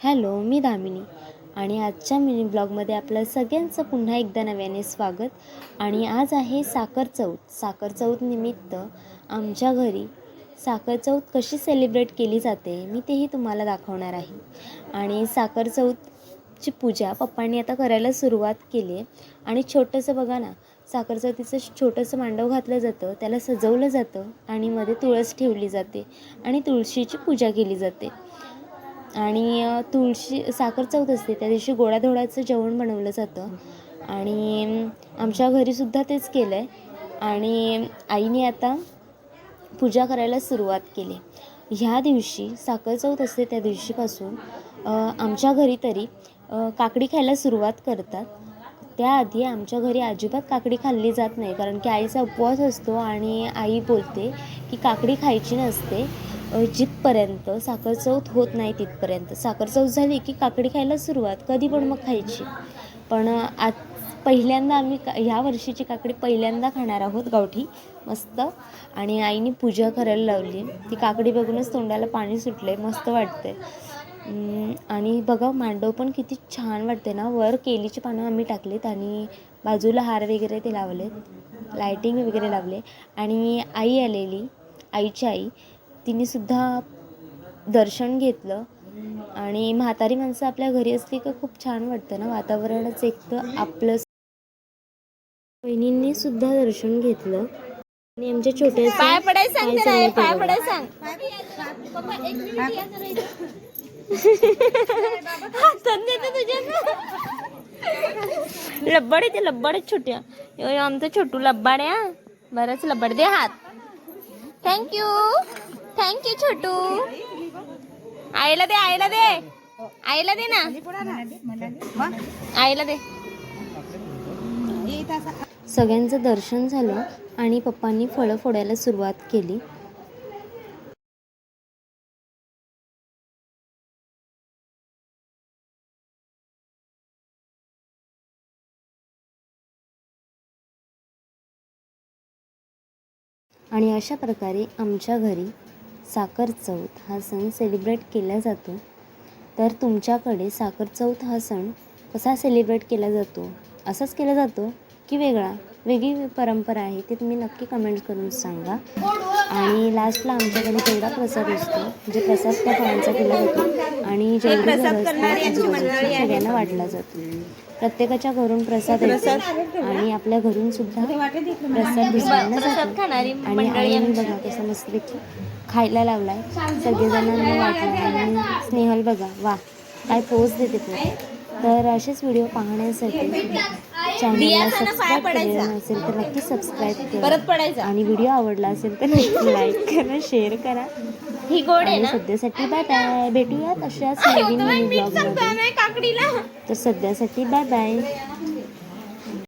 Hello मी दामिनी. आणि आजच्या mini ब्लॉगमध्ये आपलं सगळ्यांचं पुन्हा एकदा नव्याने स्वागत. आणि आज आहे साखर चौथ. साखर चौथ निमित्त आमच्या घरी साखर चौथ कशी सेलिब्रेट केली जाते मी तेही तुम्हाला दाखवणार आहे. आणि साखर चौथची पूजा पप्पांनी आता करायला सुरुवात केली आहे आणि छोटंसं बघा ना साखर चौथीचं छोटंसं मांडव घातलं जातं त्याला सजवलं जातं आणि मध्ये तुळस ठेवली जाते आणि तुळशीची पूजा केली जाते. आणि तुळशी साखर चौथ असते त्या दिवशी गोडाधोडाचं जेवण बनवलं जातं. आणि आमच्या घरीसुद्धा तेच केलं आहे आणि आईने आता पूजा करायला सुरुवात केली. ह्या दिवशी साखर चौथ असते त्या दिवशीपासून आमच्या घरी तरी काकडी खायला सुरुवात करतात. त्याआधी आमच्या घरी अजिबात काकडी खाल्ली जात नाही कारण की आईचा उपवास असतो आणि आई बोलते की काकडी खायची नसते. जिथपर्यंत साखर चौथ होत नाही तिथपर्यंत. साखर चौथ झाली की काकडी खायला सुरुवात कधी पण मग खायची. पण अ, आज पहिल्यांदा आम्ही का ह्या वर्षीची काकडी पहिल्यांदा खाणार आहोत गावठी मस्त. आणि आईने पूजा करायला लावली. ती काकडी बघूनच तोंडाला पाणी सुटले मस्त वाटते आणि बघा मांडव पण किती छान वाटते ना. वर केलीची पानं आम्ही टाकलीत आणि बाजूला हार वगैरे ते लावलेत. लायटिंग वगैरे लावले. आणि आई आलेली आईची आई. तिनेसुद्धा दर्शन घेतलं. आणि म्हातारी माणसं आपल्या घरी असली का खूप छान वाटतं ना वातावरणच एक तर आपलं बहिणींनी सुद्धा दर्शन घेतलं. आणि आमच्या छोट्या पाय पडाय सांग त्याला ए, पाय पडाय सांग. हातात देते तुझ्या लब्बड आहे ते लब्बड आहे छोट्या. यो, यो, आमचं छोटू लब्बाड आहे हा. बरंच लब्बड. दे हात. थँक्यू थँक्यू छोटू आईला दे आईला दे. आईला दे ना. आईला दे. सगळ्यांचं दर्शन झालं आणि पप्पांनी फळं फोडायला सुरुवात केली. आणि अशा प्रकारे आमच्या घरी साखर चौथ हा सण सेलिब्रेट केला जातो. तर तुमच्याकडे साखर चौथ हा सण कसा सेलिब्रेट केला जातो? असाच केला जातो की वेगळा? वेगळी परंपरा आहे ते तुम्ही नक्की कमेंट करून सांगा. आणि लास्टला आमच्याकडे तेवढा प्रसाद असतो म्हणजे प्रसाद त्या फळांचा केला जातो आणि जेवढे सगळ्यांना वाटला जातो. प्रत्येकाच्या घरून प्रसाद येतो. आणि आपल्या घरून सुद्धा प्रसाद जातो खाणारी आणि आईने बघा कसं मस्तपैकी खायला लावलाय. सगळेजणांना वाटलं आणि स्नेहल बघा वा काय पोच देते ते. तर असेच व्हिडिओ पाहण्यासाठी चॅनलला सबस्क्राईब केलेलं नसेल तर नक्की सबस्क्राईब करा. परत पडायचा. आणि व्हिडिओ आवडला असेल तर नक्की लाईक करा शेअर करा. ही गोड आहे सध्यासाठी बाय बाय भेटूयात अशाच नवीन ब्लॉगमध्ये तर सध्यासाठी बाय बाय